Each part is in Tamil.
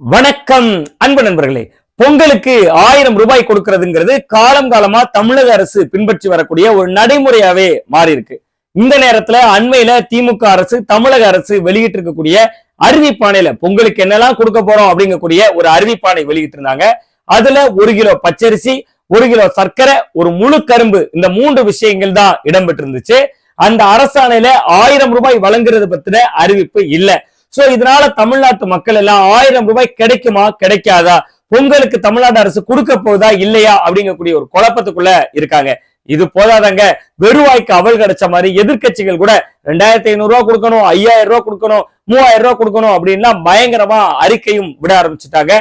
வணக்கம் அன்பு நண்பர்களே. பொங்கலுக்கு ஆயிரம் ரூபாய் கொடுக்கறதுங்கிறது காலம் காலமா தமிழக அரசு பின்பற்றி வரக்கூடிய ஒரு நடைமுறையாவே மாறி இருக்கு இந்த நேரத்துல அண்மையில திமுக அரசு தமிழக அரசு வெளியிட்டு இருக்கக்கூடிய அறிவிப்பானையில பொங்கலுக்கு என்னெல்லாம் கொடுக்க போறோம் அப்படிங்கக்கூடிய ஒரு அறிவிப்பானை வெளியிட்டு இருந்தாங்க அதுல ஒரு கிலோ பச்சரிசி ஒரு கிலோ சர்க்கரை ஒரு முழு கரும்பு இந்த மூன்று விஷயங்கள் தான் இடம்பெற்றிருந்துச்சு. அந்த அரசாணையில ஆயிரம் ரூபாய் வழங்குறது பத்தின அறிவிப்பு இல்லை. சோ இதனால தமிழ்நாட்டு மக்கள் எல்லாம் ஆயிரம் ரூபாய் கிடைக்குமா கிடைக்காதா? பொங்கலுக்கு தமிழ்நாடு அரசு கொடுக்க போகுதா இல்லையா? அப்படிங்கக்கூடிய ஒரு குழப்பத்துக்குள்ள இருக்காங்க. இது போதாதாங்க. வெறுவாய்க்கு அவல் கிடைச்ச மாதிரி எதிர்க்கட்சிகள் கூட ரெண்டாயிரத்தி ஐநூறு ரூபா கொடுக்கணும் ஐயாயிரம் ரூபா கொடுக்கணும் மூவாயிரம் ரூபா கொடுக்கணும் அப்படின்னா பயங்கரமா அறிக்கையும் விட ஆரம்பிச்சுட்டாங்க.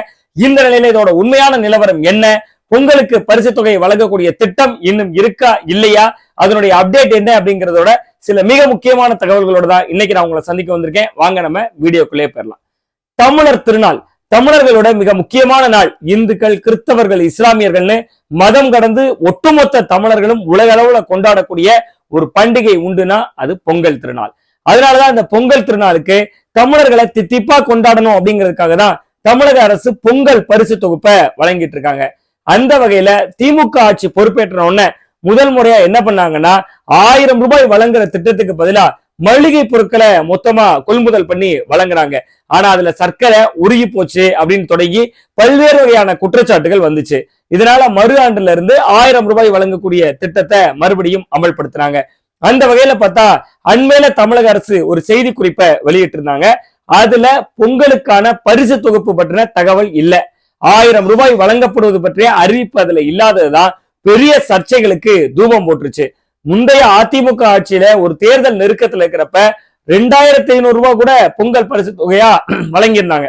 இந்த நிலையில இதோட உண்மையான நிலவரம் என்ன? பொங்கலுக்கு பரிசு தொகை வழங்கக்கூடிய திட்டம் இன்னும் இருக்கா இல்லையா? அதனுடைய அப்டேட் என்ன அப்படிங்கறதோட சில மிக முக்கியமான தகவல்களோட தான் இன்னைக்கு நான் உங்களை சந்திக்க வந்திருக்கேன். வாங்க நம்ம வீடியோக்குள்ளே போயிடலாம். தமிழர் திருநாள் தமிழர்களோட மிக முக்கியமான நாள் இந்துக்கள் கிறிஸ்தவர்கள் இஸ்லாமியர்கள்னு மதம் கடந்து ஒட்டுமொத்த தமிழர்களும் உலக அளவுல கொண்டாடக்கூடிய ஒரு பண்டிகை உண்டுனா அது பொங்கல் திருநாள். அதனாலதான் இந்த பொங்கல் திருநாளுக்கு தமிழர்களை தித்திப்பா கொண்டாடணும் அப்படிங்கிறதுக்காக தான் தமிழக அரசு பொங்கல் பரிசு தொகுப்பை வழங்கிட்டு இருக்காங்க. அந்த வகையில திமுக ஆட்சி பொறுப்பேற்ற உடனே முதல் முறையா என்ன பண்ணாங்கன்னா ஆயிரம் ரூபாய் வழங்குற திட்டத்துக்கு பதிலா மளிகை பொருட்களை மொத்தமா கொள்முதல் பண்ணி வழங்குறாங்க. ஆனா அதுல சர்க்கரை உருகி போச்சு அப்படின்னு தொடங்கி பல்வேறு வகையான குற்றச்சாட்டுகள் வந்துச்சு. இதனால மறு ஆண்டுல இருந்து ஆயிரம் ரூபாய் வழங்கக்கூடிய திட்டத்தை மறுபடியும் அமல்படுத்துறாங்க. அந்த வகையில பார்த்தா அண்மையில தமிழக அரசு ஒரு செய்தி குறிப்பை வெளியிட்டிருந்தாங்க. அதுல பொங்கலுக்கான பரிசு தொகுப்பு பற்றின தகவல் இல்ல. ஆயிரம் ரூபாய் வழங்கப்படுவது பற்றிய அறிவிப்பு அதுல இல்லாததுதான். பெரிய சர்ச்சைகளுக்கு தூபம் போட்டுருச்சு. முந்தைய அதிமுக ஆட்சியில ஒரு தேர்தல் நெருக்கத்துல இருக்கிறப்ப ரெண்டாயிரத்தி ஐநூறு ரூபாய் கூட பொங்கல் பரிசு தொகையா வழங்கியிருந்தாங்க.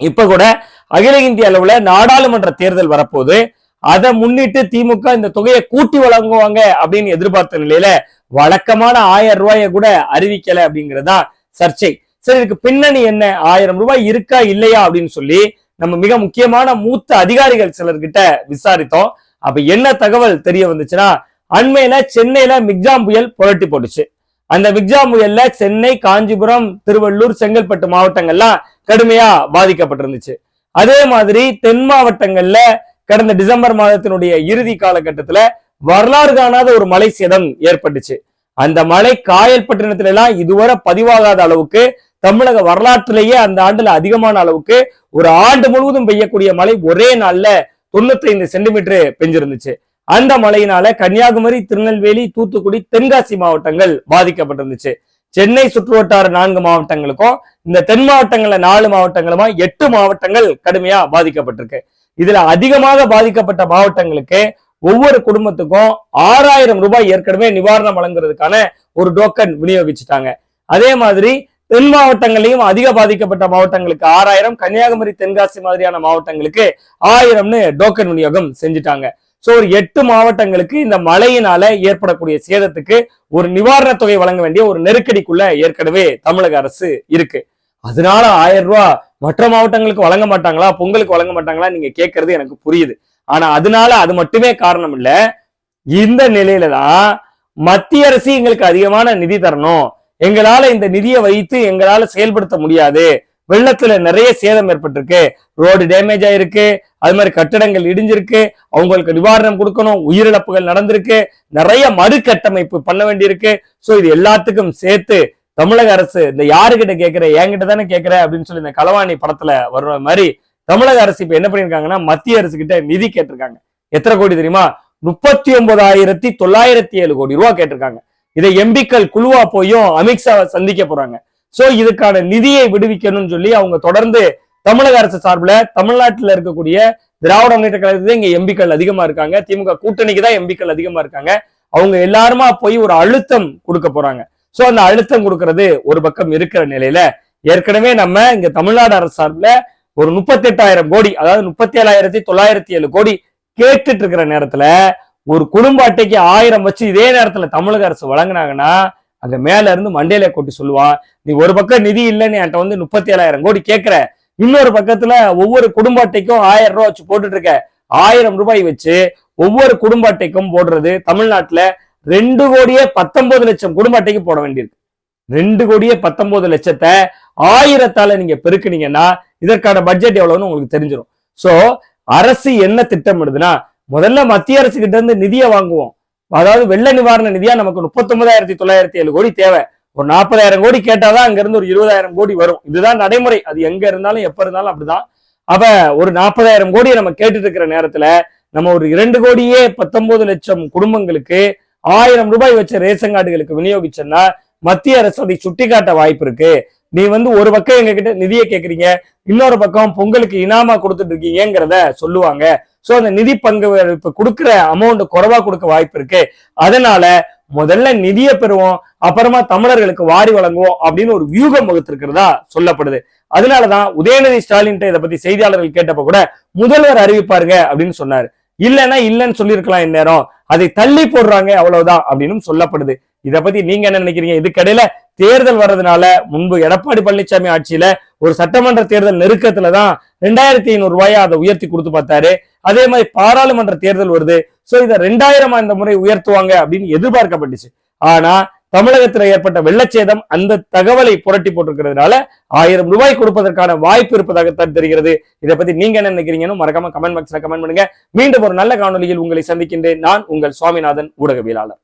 இப்ப கூட அகில இந்திய அளவுல நாடாளுமன்ற தேர்தல் வரப்போது அதை முன்னிட்டு திமுக இந்த தொகையை கூட்டி வழங்குவாங்க அப்படின்னு எதிர்பார்த்த நிலையில வழக்கமான ஆயிரம் ரூபாயை கூட அறிவிக்கல அப்படிங்கறதுதான் சர்ச்சை. சரி இதுக்கு பின்னணி என்ன? ஆயிரம் ரூபாய் இருக்கா இல்லையா அப்படின்னு சொல்லி நம்ம மிக முக்கியமான மூத்த அதிகாரிகள் சிலர்கிட்ட விசாரித்தோம். அப்ப என்ன தகவல் தெரிய வந்துச்சுன்னா அண்மையில சென்னையில மிக்ஜாம் புயல் புரட்டி போட்டுச்சு. அந்த மிக்ஜாம் புயல்ல சென்னை காஞ்சிபுரம் திருவள்ளூர் செங்கல்பட்டு மாவட்டங்கள்லாம் கடுமையா பாதிக்கப்பட்டிருந்துச்சு. அதே மாதிரி தென் மாவட்டங்கள்ல கடந்த டிசம்பர் மாதத்தினுடைய இறுதி காலகட்டத்துல வரலாறு காணாத ஒரு மலை சேதம் ஏற்பட்டுச்சு. அந்த மலை காயல்பட்டினத்துல எல்லாம் இதுவரை பதிவாகாத அளவுக்கு தமிழக வரலாற்றிலேயே அந்த ஆண்டுல அதிகமான அளவுக்கு ஒரு ஆண்டு முழுவதும் பெய்யக்கூடிய மழை ஒரே நாள்ல தொண்ணூத்தைந்து சென்டிமீட்டர் பெஞ்சிருந்துச்சு. அந்த மழையினால கன்னியாகுமரி திருநெல்வேலி தூத்துக்குடி தென்காசி மாவட்டங்கள் பாதிக்கப்பட்டிருந்துச்சு. சென்னை சுற்றுவட்டார நான்கு மாவட்டங்களுக்கும் இந்த தென் மாவட்டங்கள்ல நாலு மாவட்டங்களுமா எட்டு மாவட்டங்கள் கடுமையா பாதிக்கப்பட்டிருக்கு. இதுல அதிகமாக பாதிக்கப்பட்ட மாவட்டங்களுக்கு ஒவ்வொரு குடும்பத்துக்கும் ஆறாயிரம் ரூபாய் ஏற்கனவே நிவாரணம் வழங்குறதுக்கான ஒரு டோக்கன் விநியோகிச்சுட்டாங்க. அதே மாதிரி தென் மாவட்டங்களையும் அதிக பாதிக்கப்பட்ட மாவட்டங்களுக்கு ஆறாயிரம் கன்னியாகுமரி தென்காசி மாதிரியான மாவட்டங்களுக்கு ஆயிரம்னு டோக்கன் விநியோகம் செஞ்சுட்டாங்க. சோ ஒரு எட்டு மாவட்டங்களுக்கு இந்த மழையினால ஏற்படக்கூடிய சேதத்துக்கு ஒரு நிவாரணத் தொகை வழங்க வேண்டிய ஒரு நெருக்கடிக்குள்ள ஏற்கனவே தமிழக அரசு இருக்கு. அதனால ஆயிரம் ரூபாய் மற்ற மாவட்டங்களுக்கு வழங்க மாட்டாங்களா பொங்கலுக்கு வழங்க மாட்டாங்களா நீங்க கேட்கறது எனக்கு புரியுது. ஆனா அதனால அது மட்டுமே காரணம் இல்ல. இந்த நிலையில தான் மத்திய அரசு எங்களுக்கு அதிகமான நிதி தரணும். எங்களால இந்த நிதியை வைத்து எங்களால செயல்படுத்த முடியாது. வெள்ளத்துல நிறைய சேதம் ஏற்பட்டிருக்கு. ரோடு டேமேஜ் ஆயிருக்கு. அது மாதிரி கட்டடங்கள் இடிஞ்சிருக்கு. அவங்களுக்கு நிவாரணம் கொடுக்கணும். உயிரிழப்புகள் நடந்திருக்கு. நிறைய மறுகட்டமைப்பு பண்ண வேண்டியிருக்கு. ஸோ இது எல்லாத்துக்கும் சேர்த்து தமிழக அரசு இந்த யாருக்கிட்ட கேட்கிற என்கிட்ட தானே கேட்கிற அப்படின்னு சொல்லி இந்த களவாணி படத்துல வர்ற மாதிரி தமிழக அரசு இப்ப என்ன பண்ணிருக்காங்கன்னா மத்திய அரசு கிட்ட நிதி கேட்டிருக்காங்க. எத்தனை கோடி தெரியுமா? முப்பத்தி ஒன்பதாயிரத்தி தொள்ளாயிரத்தி ஏழு கோடி ரூபா கேட்டிருக்காங்க. இதை எம்பிக்கள் குழுவா போயும் அமித்ஷாவை சந்திக்க போறாங்க. சோ இதுக்கான நிதியை விடுவிக்கணும்னு சொல்லி அவங்க தொடர்ந்து தமிழக அரசு சார்பில் தமிழ்நாட்டில் இருக்கக்கூடிய திராவிட முன்னேற்ற கழகத்துல இங்க எம்பிக்கள் அதிகமா இருக்காங்க. திமுக கூட்டணிக்கு தான் எம்பிக்கள் அதிகமா இருக்காங்க. அவங்க எல்லாருமா போய் ஒரு அழுத்தம் கொடுக்க போறாங்க. சோ அந்த அழுத்தம் கொடுக்கறது ஒரு பக்கம் இருக்கிற நிலையில ஏற்கனவே நம்ம இங்க தமிழ்நாடு அரசு சார்பில் ஒரு முப்பத்தி எட்டாயிரம் கோடி அதாவது முப்பத்தி ஏழாயிரத்தி தொள்ளாயிரத்தி ஏழு கோடி கேட்டுட்டு இருக்கிற நேரத்துல ஒரு குடும்ப அட்டைக்கு ஆயிரம் வச்சு இதே நேரத்துல தமிழக அரசு வழங்கினாங்கன்னா அங்க மேல இருந்து மண்டையில கொட்டி சொல்லுவான் நீ ஒரு பக்கம் நிதி இல்லைன்னு என்கிட்ட வந்து முப்பத்தி ஏழாயிரம் கோடி கேட்கிற இன்னொரு பக்கத்துல ஒவ்வொரு குடும்ப அட்டைக்கும் ஆயிரம் ரூபாய் வச்சு போட்டுட்டு இருக்க ஆயிரம் ரூபாய் வச்சு ஒவ்வொரு குடும்ப அட்டைக்கும் போடுறது தமிழ்நாட்டுல ரெண்டு கோடியே பத்தொன்பது லட்சம் குடும்ப அட்டைக்கு போட வேண்டியிருக்கு. ரெண்டு கோடியே பத்தொன்பது லட்சத்தை ஆயிரத்தால நீங்க பெருக்குனீங்கன்னா இதற்கான பட்ஜெட் எவ்வளவுன்னு உங்களுக்கு தெரிஞ்சிடும் சோ அரசு என்ன திட்டமிடுதுன்னா முதல்ல மத்திய அரசு கிட்ட இருந்து நிதியை வாங்குவோம். அதாவது வெள்ள நிவாரண நிதியா நமக்கு முப்பத்தொன்பதாயிரத்தி தொள்ளாயிரத்தி ஏழு கோடி தேவை. ஒரு நாற்பதாயிரம் கோடி கேட்டாதான் அங்க இருந்து ஒரு இருபதாயிரம் கோடி வரும். இதுதான் நடைமுறை. அது எங்க இருந்தாலும் எப்ப இருந்தாலும் அப்படிதான். அப்ப ஒரு நாற்பதாயிரம் கோடியை நம்ம கேட்டுட்டு இருக்கிற நேரத்துல நம்ம ஒரு இரண்டு கோடியே பத்தொன்பது லட்சம் குடும்பங்களுக்கு ஆயிரம் ரூபாய் வச்ச ரேஷன் கார்டுகளுக்கு விநியோகிச்சோம்னா மத்திய அரசு அதை சுட்டிக்காட்ட வாய்ப்பு இருக்கு. நீ வந்து ஒரு பக்கம் எங்க கிட்ட நிதியை கேட்குறீங்க இன்னொரு பக்கம் பொங்கலுக்கு இனாமா கொடுத்துட்டு இருக்கீங்கிறத சொல்லுவாங்க. சோ அந்த நிதி பங்கு இப்போ கொடுக்குற அமௌண்ட் குறைவா கொடுக்க வாய்ப்பு இருக்கு. அதனால முதல்ல நிதியை பெறுவோம் அப்புறமா தமிழர்களுக்கு வாரி வழங்குவோம் அப்படின்னு ஒரு வியூகம் வகுத்திருக்கிறதா சொல்லப்படுது. அதனாலதான் உதயநிதி ஸ்டாலின் இதை பத்தி செய்தியாளர்கள் கேட்டப்ப கூட முதல்வர் அறிவிப்பாருங்க அப்படின்னு சொன்னாரு. இல்லைன்னா இல்லைன்னு சொல்லியிருக்கலாம் இந்நேரம். அதை தள்ளி போடுறாங்க அவ்வளவுதான் அப்படின்னு சொல்லப்படுது. இதை பத்தி நீங்க என்ன நினைக்கிறீங்க? இதுக்கடையில தேர்தல் வர்றதுனால முன்பு எடப்பாடி பழனிசாமி ஆட்சியில ஒரு சட்டமன்ற தேர்தல் நெருக்கத்துல தான் ரெண்டாயிரத்தி ஐநூறு ரூபாயை அதை உயர்த்தி கொடுத்து பார்த்தாரு. அதே மாதிரி பாராளுமன்ற தேர்தல் வருது. சோ இதை ரெண்டாயிரமா இந்த முறை உயர்த்துவாங்க அப்படின்னு எதிர்பார்க்கப்பட்டுச்சு. ஆனா தமிழகத்துல ஏற்பட்ட வெள்ளச்சேதம் அந்த தகவலை புரட்டி போட்டிருக்கிறதுனால ஆயிரம் ரூபாய் கொடுப்பதற்கான வாய்ப்பு இருப்பதாகத்தான் தெரிகிறது. இதை பத்தி நீங்க என்ன நினைக்கிறீங்கன்னு மறக்காம கமெண்ட் பாக்ஸ்ல கமெண்ட் பண்ணுங்க. மீண்டும் ஒரு நல்ல காணொலியில் உங்களை சந்திக்கின்றேன். நான் உங்கள் சுவாமிநாதன் ஊடகவியலாளர்.